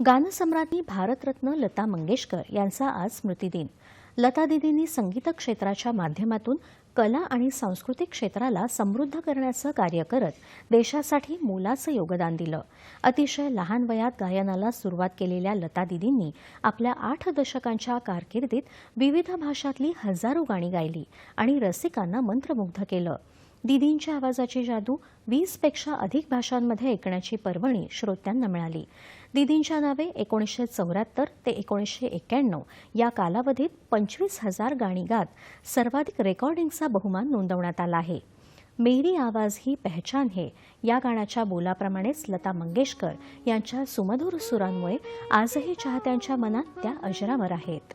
गानसम्राज्ञी भारतरत्न लता मंगेशकर यांचा आज स्मृतिदिन. लता दिदींनी संगीत क्षेत्राच्या माध्यमातून कला आणि सांस्कृतिक क्षेत्राला समृद्ध करण्याचं कार्य करत देशासाठी मोलाचं योगदान दिलं. अतिशय लहान वयात गायनाला सुरुवात केलेल्या लता दिदींनी आपल्या आठ दशकांच्या कारकिर्दीत विविध भाषातली हजारो गाणी गायली आणि रसिकांना मंत्रमुग्ध केलं. दिदींच्या आवाजाची जादू वीसपेक्षा अधिक भाषांमध्ये ऐकण्याची पर्वणी श्रोत्यांना मिळाली. दिदींच्या नावे एकोणीसशे चौऱ्याहत्तर ते एकोणीसशे एक्क्याण्णव या कालावधीत पंचवीस हजार गाणी गात सर्वाधिक रेकॉर्डिंगचा बहुमान नोंदवण्यात आला आहे. मेरी आवाज ही पहचान है. या गाण्याच्या बोलाप्रमाणेच लता मंगेशकर यांच्या सुमधुर सुरांमुळे आजही चाहत्यांच्या मनात त्या अजरावर आहेत.